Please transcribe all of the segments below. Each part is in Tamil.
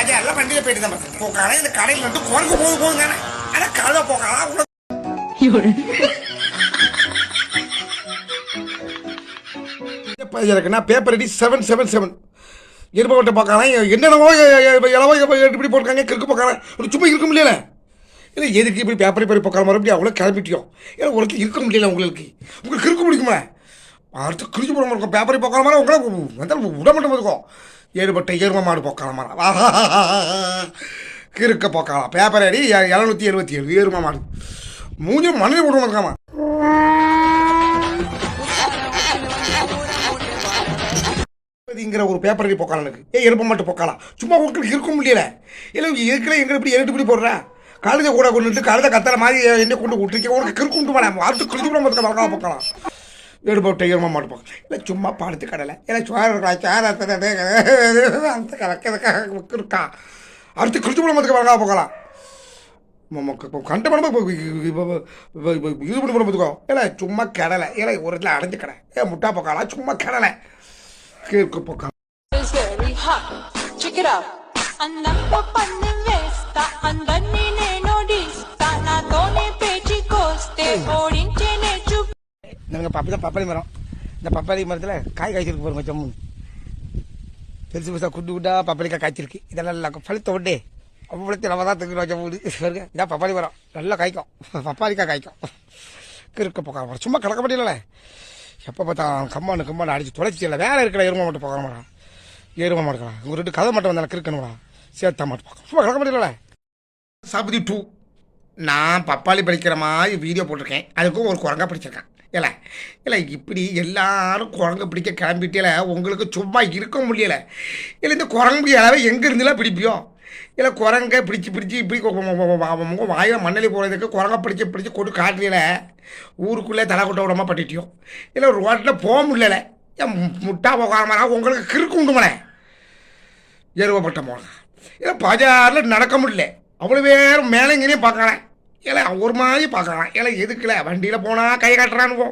அது எல்லாம் வண்டியில போயிட்டு தான் பார்த்தேன் போக்கான இந்த கடையில் வந்து குரங்கு போக போகுங்க ஆனால் கழுத போக்கலாம் உள்ள இருக்குன்னா paper ready seven seven seven எருப்பட்ட பார்க்கலாம் என்னென்னவோ இளவோ இப்படி போட்டிருக்காங்க கிறுக்கு பார்க்கலாம் ஒரு சும்மா இருக்க முடியல. இல்லை எதுக்கு இப்படி பேப்பரை போய் பார்க்கலாம் மறுபடியும் அவ்வளோ கிளம்பிட்டியோம் ஏன்னா உங்களுக்கு இருக்க முடியல உங்களுக்கு? உங்களுக்கு கிறுக்கு பிடிக்குமா? அடுத்து கிழிச்சு போட இருக்கும். பேப்பரை போக்கிற மாதிரி உங்களை வந்தால் விட மட்டும் இருக்கும் ஏறுபட்ட ஏறும மாடு போக்கிற மாதிரி. கிறுக்க போக்கலாம் பேப்பர் அடி எழுநூற்றி எழுபத்தி ஏழு ஏறும மாடு. மூஞ்சி மண்ணில் போடுவோம் இருக்காமா. இதுங்கிற ஒரு பேப்பர் அடி போக்கலாம் எனக்கு. ஏ எருப்ப மட்டும் போக்கலாம் சும்மா உங்களுக்கு இருக்க முடியல இல்லை இருக்கிற எங்க இப்படி எழுட்டு இப்படி போடுறேன் கழுத கூட கொண்டுட்டு கழுத கத்தல மாதிரி என்ன கொண்டு விட்டுருக்கேன் உனக்கு கிறுக்கு உண்டு மேடம் அடுத்து கிழிச்சு கூட மாதிரி போக்கலாம். எடுப்பட்ட எரும மாட்டு இல்லை சும்மா படுத்து கடலை. இல்லை சோறு இருக்கலாம் சேர அந்த கலக்க அடுத்து கிறிஸ்து கூட மொத்தம் போகலாம். கண்ட பண்ண இது பண்ணி பண்ண பார்த்துக்கோ இல்லை சும்மா கடலை. இல்லை ஒரு இடத்துல அடைஞ்சு கடை. ஏ முட்டா போக்கலாம் சும்மா கடலை. கேட்க போக்கலாம் அந்த நாங்கள் பப்பி தான் பப்பாளி மரம். இந்த பப்பாளி மரத்தில் காய் காய்ச்சிருக்கு பாருங்க ஜம்மு பெருசு பெருசாக குண்டு குண்டாக பப்பாளிக்காய் காய்ச்சிருக்கு. இதெல்லாம் நல்லா பழுத்த உடனே அவ்வளோத்தையும் நம்ம தான் தூக்கி வச்ச பாருங்க இதான் பப்பாளி மரம். நல்லா காய்க்கும். பப்பாளிக்காய் காய்க்கும். கிறுக்க போக்கார மரம் சும்மா கிடக்க முடியல எப்போ பார்த்தா கம்மானு கம்மானு அடிச்சு தொலைச்சி இல்லை. வேலை இருக்கல எருமை மட்டும் போகிற மாட்டான் எருமை மாட்டுக்கலாம் ஒரு ரெண்டு கதை மட்டும் வந்தாலும் கிறுக்கணுங்களா சேர்த்தா மாட்டு பார்க்கலாம் சும்மா கிடக்க முடியல சபதி டூ நான் பப்பாளி படிக்கிற மாதிரி வீடியோ போட்டிருக்கேன். அதுக்கும் ஒரு குரங்கா பிடிச்சிருக்கேன். இல்லை இல்லை இப்படி எல்லாரும் குரங்கு பிடிக்க கிளம்பிட்டேல உங்களுக்கு சும்மா இருக்க முடியல. இல்லை இந்த குரங்கு அளவை எங்கே இருந்துலாம் பிடிப்பியோ? இல்லை குரங்க பிடிச்சி பிடிச்சி இப்படி வாயில் மண்ணலி போகிறதுக்கு குரங்க பிடிச்சி பிடிச்சி கொண்டு காட்டுறீல ஊருக்குள்ளே தலை கொட்ட விடாம பட்டிட்டியோ? இல்லை ரோட்டில் போக முடியல ஏன் முட்டா போகாம உங்களுக்கு கிறுக்கு உண்டுமலே ஏறுவப்பட்ட போனேன் இல்லை பஜாரில் நடக்க முடியல. அவ்வளோ பேரும் மேலே இங்கேயும் பார்க்கலாம் இல்லை ஒரு மாதிரி பார்க்கலாம் இல்லை எதுக்குல? வண்டியில் போனால் கை காட்டுறான்னு போ.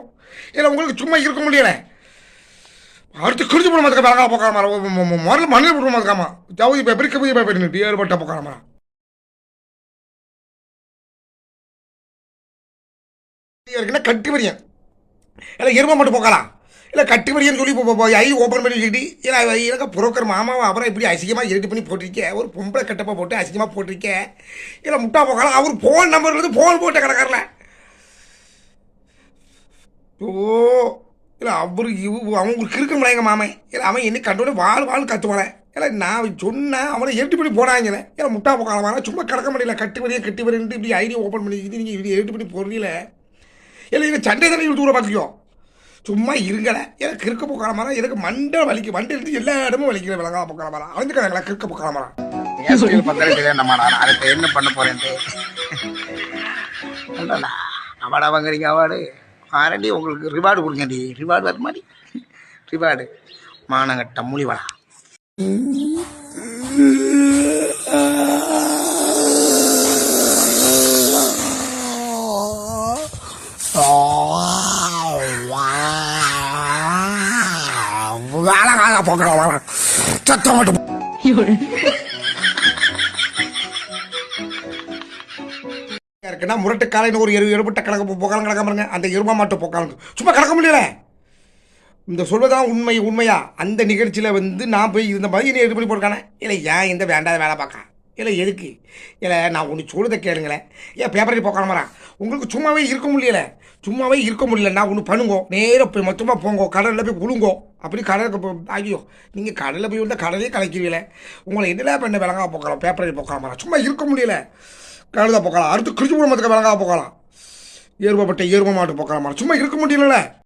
இல்லை உங்களுக்கு சும்மா இருக்க முடியல. அடுத்து கிழிச்சு போட மாதிரி பழகா போக்காமா. முதல்ல மண்ணில் போட மாதிரிக்காமா ஜவுதி பேப்பர் கவிதை பேப்பர் ஏற்பட்ட போக்காமா. இருக்குன்னா கட்டி வரியன் இல்லை எருமை மட்டும் போக்கலாம் இல்லை கட்டு மணிக்கு சொல்லி இப்போ ஐ ஓப்பன் பண்ணி வச்சுக்கிட்டு இல்லை எனக்கு புரோக்கர் மாமாவை அப்புறம் இப்படி அசிங்கமாக எடிட் பண்ணி போட்டிருக்கேன் ஒரு பொம்பளை கட்டப்பா போட்டு அசிங்கமாக போட்டிருக்கேன் இல்லை முட்டா போக்கலாம் அவர் ஃபோன் நம்பர்லேருந்து ஃபோன் போட்ட கிடக்காரில்ல ஓ இல்லை அவரு இவ அவங்களுக்கு இருக்க எங்கள் மாமன் இல்லை அவன் என்ன கண்டோட வாழ் வாழ் கத்துவானே. இல்லை நான் சொன்னேன் அவனை எட்டு பண்ணி போனாங்க இல்லை முட்டா போக்கலாம் சும்மா கிடக்க முடியல கட்டு வரையே கட்டி வரையும் இப்படி ஐடி ஓப்பன் பண்ணிக்கிட்டு நீங்கள் இப்படி எட்டு பண்ணி போடுறீங்களே. இல்லை இல்லை சண்டை தண்ணி தூர பார்த்துக்கோ சும்மா இருங்கல. எனக்கு கிறுக்க போக்கார மரம் எனக்கு மண்டை வலிக்கு. மண்டை இருந்து எல்லா இடமும் வலிக்கிற விளங்கா போக்கார மரம் அவனுக்கு கிறுக்க போக்கார மரம் என்ன பண்ண போறேன்ட்டு அவார்டா வாங்குறீங்க அவார்டு ஆரண்டி உங்களுக்கு ரிவார்டு கொடுங்கடி ரிவார்டு வர மாதிரி. ரிவார்டு மானங்கட்ட மொழிவளா வேலை சத்தம் மட்டும் இருக்குன்னா முரட்டு காலையில் ஒரு எரு எருப்பட்ட கணக்கு போக்கலாம் கலக்க பாருங்க அந்த எருமா மாட்டு போக்காலம். சும்மா கலக்க முடியல. இந்த சொல்வதான் உண்மை உண்மையா? அந்த நிகழ்ச்சியில் வந்து நான் போய் இருந்த மாதிரி நீ எடுத்து பண்ணி போட்டுக்கானே இல்லை ஏன் இந்த வேண்டாத வேலை பார்க்க இல்லை எதுக்கு? இல்லை நான் ஒன்று சொல்லுதை கேளுங்களேன். ஏன் பேப்பரில் போக்கான உங்களுக்கு சும்மாவே இருக்க முடியல. சும்மாவே இருக்க முடியல நான் ஒன்று பண்ணுங்கோ. நேராக போய் மொத்தமாக போங்கோ. கடலில் போய் உழுங்கோ. அப்படி கடலுக்கு ஆகியோ நீங்கள் கடலில் போய் வந்தால் கடலே கலக்கிறீங்களே உங்களை என்னடா பண்ண விளங்கா போக்கலாம் பேப்பரில் போக்கலாம் மாறா சும்மா இருக்க முடியல. கழுத போக்கலாம். அடுத்து கிழிச்சு போட விளங்கா போக்கலாம். ஏறுபப்பட்ட ஏறுப மாட்டு போக்கலாம் சும்மா இருக்க முடியல